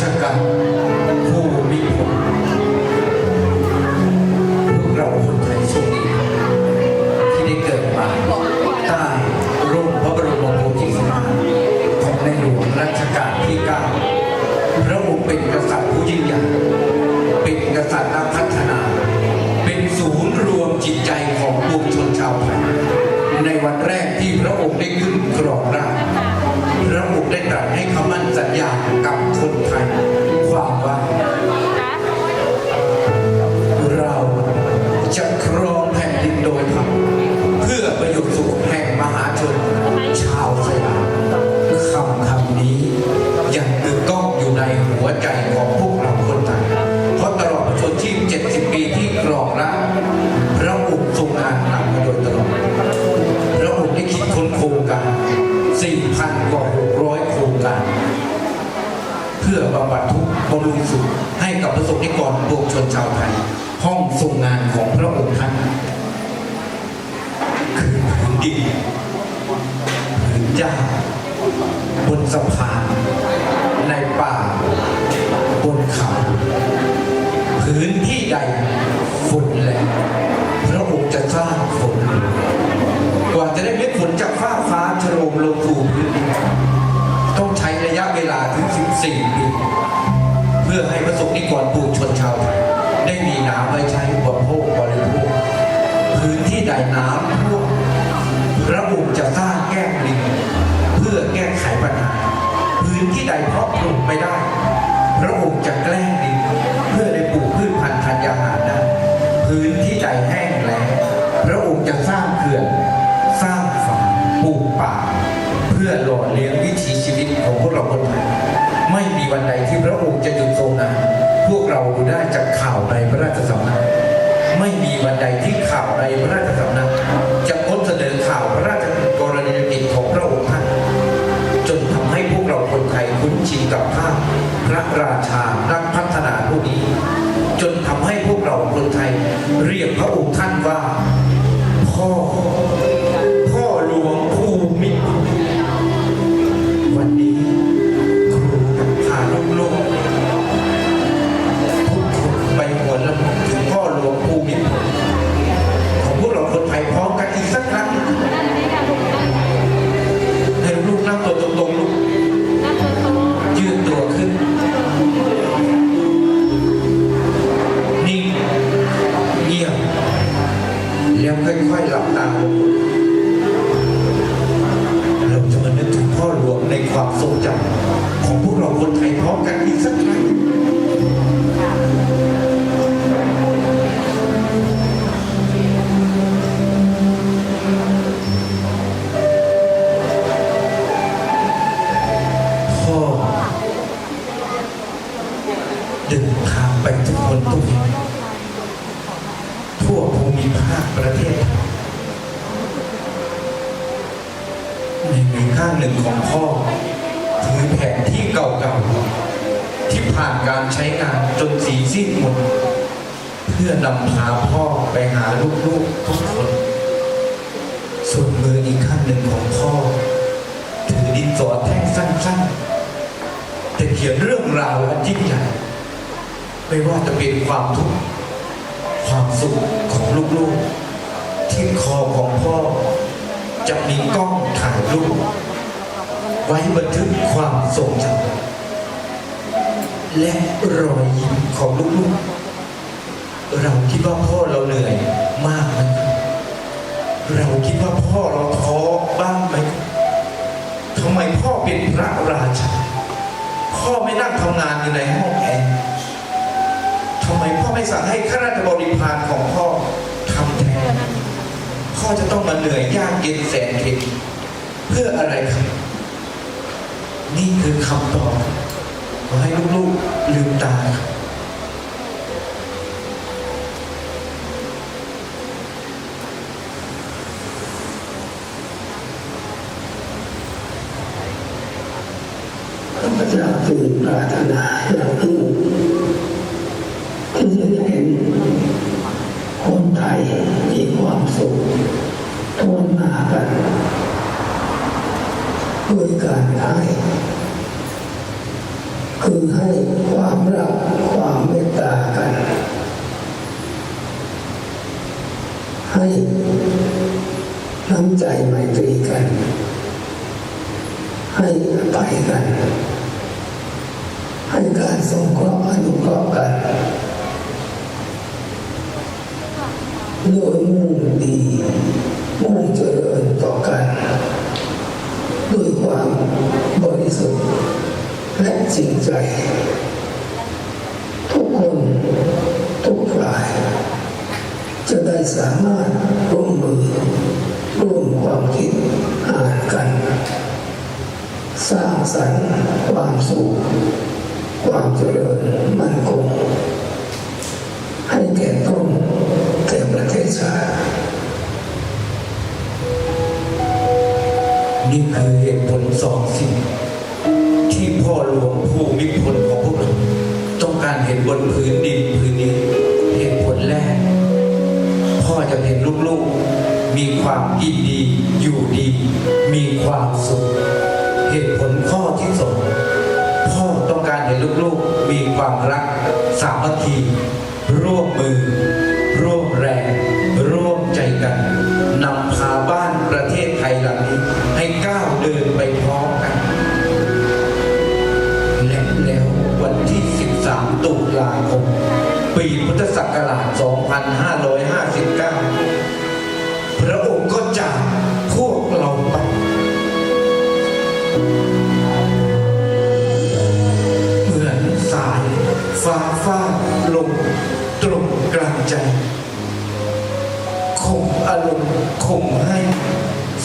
ชกาลภูมิพลพวกเราคนไทยโชคดีที่ได้เกิดมาใต้ร่มพระบรมโพธิสมภารของในหลวงรัชกาลที่9พระองค์เป็นกษัตริย์ผู้ยิ่งใหญ่เป็นกษัตริย์นักพัฒนา เป็นศูนย์รวมจิตใจของปวงชนชาวไทยในวันแรกที่พระองค์ได้ขึ้นครองราช ระองค์ได้ตรัสให้คำมั่นสัญญากับคนไทยความว่าเราจะครองแผ่นดินโดยธรรมเพื่อประโยชน์สุขแห่งมหาชนชาวสยามคำคำนี้ยังตึกก้องอยู่ในหัวใจของพวกเราคนไทยเพราะตลอดพระชนชีพ70 ปีที่ครองราชย์พระองค์ทรงงานหนักมาโดยตลอดพระองค์ได้คิดค้นโครงการ4,000กว่า 600โครงการ เพื่อบำบัดทุกข์บำรุงสุขให้กับประสบนิกรปวงชนชาวไทย ห้องทรงงานของพระองค์ท่านคือผืนดินผืนหญ้าบนสะพานในป่า บนเขาพื้นที่ใดฝุ่นแหละพระองค์จะสร้างฝนกว่าจะได้เม็ดฝนจากฟ้าฟ้าชโลมลงสู่พื้นดิน ต้องใช้ระยะเวลาถึง 14 ปี เพื่อให้ประสบนิกรปวงชนชาวไทยได้มีน้ำไว้ใช้บริโภคบริโภคพื้นที่ใดน้ำท่วมระองค์จะสร้างแก้มลิงเพื่อแก้ไขปัญหา พื้นที่ใดเพาะปลูกไม่ได้ พระองค์จะแกล้งดินเพื่อได้ปลูกพืชพันธุ์ธัญญาหารได้พื้นที่ใดแห้ง เลี้ยงวิถีชีวิตของพวกเราคนไทยไม่มีวันใดที่พระองค์จะหยุดทรงงานพวกเราดูได้จากข่าวในพระราชสำนักไม่มีวันใดที่ข่าวในพระราชสำนักจะพ้นเสนอข่าวพระราชกรณียกิจของพระองค์ท่านจนทำให้พวกเราคนไทยคุ้นชินกับภาพพระราชานักพัฒนาผู้นี้ จนทำให้พวกเราคนไทย ความทรงจำของพวกเราคนไทยพร้อมกันอีกสักครั้งพ่อเดินทางไปทุกคนทุกแห่งทั่วภูมิภาคประเทศในมือข้างหนึ่งของพ่อ เก่าๆ ที่ผ่านการใช้งานจนสีสิ้นหมด เพื่อนำพาพ่อไปหาลูกๆทุกคน ส่วนมืออีกข้างหนึ่งของพ่อ ถือดินสอแท่งสั้นๆ แต่เขียนเรื่องราวอันยิ่งใหญ่ไม่ว่าจะเป็นความทุกข์ความสุขของลูกๆ ที่คอของพ่อจะมีกล้องถ่ายรูป ไว้บันทึกความทรงจำและรอยยิ้มของลูกๆ เราคิดว่าพ่อเราเหนื่อยมากไหมเราคิดว่าพ่อเราท้อบ้างไหมทำไมพ่อเป็นพระราชา พ่อไม่นั่งทำงานอยู่ในห้องแอร์ทำไมพ่อไม่สั่งให้ข้าราชบริพารของพ่อทำแทน พ่อจะต้องมาเหนื่อยยากเย็นแสนเข็ญเพื่ออะไรครับ นี่คือคำตอบขอให้ลูกๆลืมตาครับข้าพเจ้าจึงปรารถนาอย่างยิ่งเห็นคนไทยมีความสุขทั่วหน้ากัน ด้วยการให้คือให้ความรักความเมตตากัน ให้น้ำใจไมตรีกัน ให้อภัยกัน ให้การสงเคราะห์อนุเคราะห์กันโดยมุ่งดีมุ่งเจริญต่อกัน ความบริสุทธิ์และจริงใจ ทุกคนทุกฝ่าย จะได้สามารถร่วมมือร่วมความคิดอ่านกัน สร้างสรรค์ความสุขความเจริญมั่นคงให้แก่ต้นแก่ประเทศชาติ นี่คือเหตุผลสองสิ่ง ที่พ่อหลวงภูมิพลของพวกเราต้องการเห็นบนพื้นดินพื้นนี้เหตุผลแรก พ่อจะเห็นลูกๆ มีความกินดีอยู่ดี มีความสุขเหตุผลข้อที่สองพ่อต้องการเห็นลูกๆ มีความรักสามัคคีร่วมมือ ร่วมแรง ร่วมใจกันนำพา ตุลาคม ปีพุทธศักราช 2559 พระองค์ก็จากพวกเราไป เหมือนสายฟ้าฟาดลงตรงกลางใจคงอารมณ์คงให้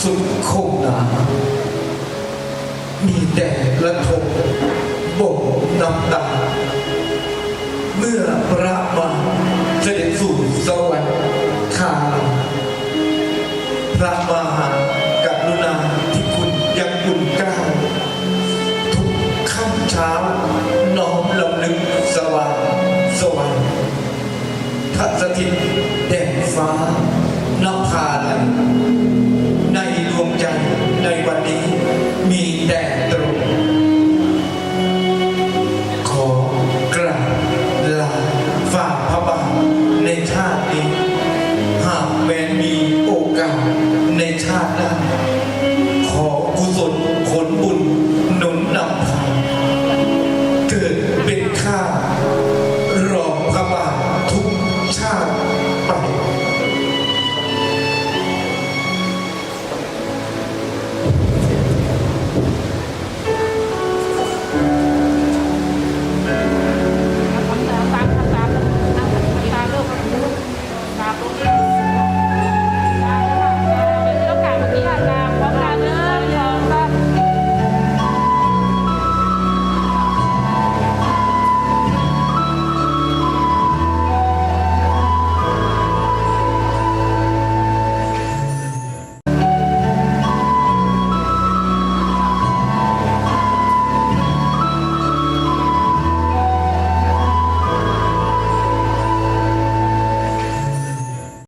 สุดคงหนามีแต่ละทมบ่งน้ำตา เมื่อพระบาทเสด็จสู่สวรรค์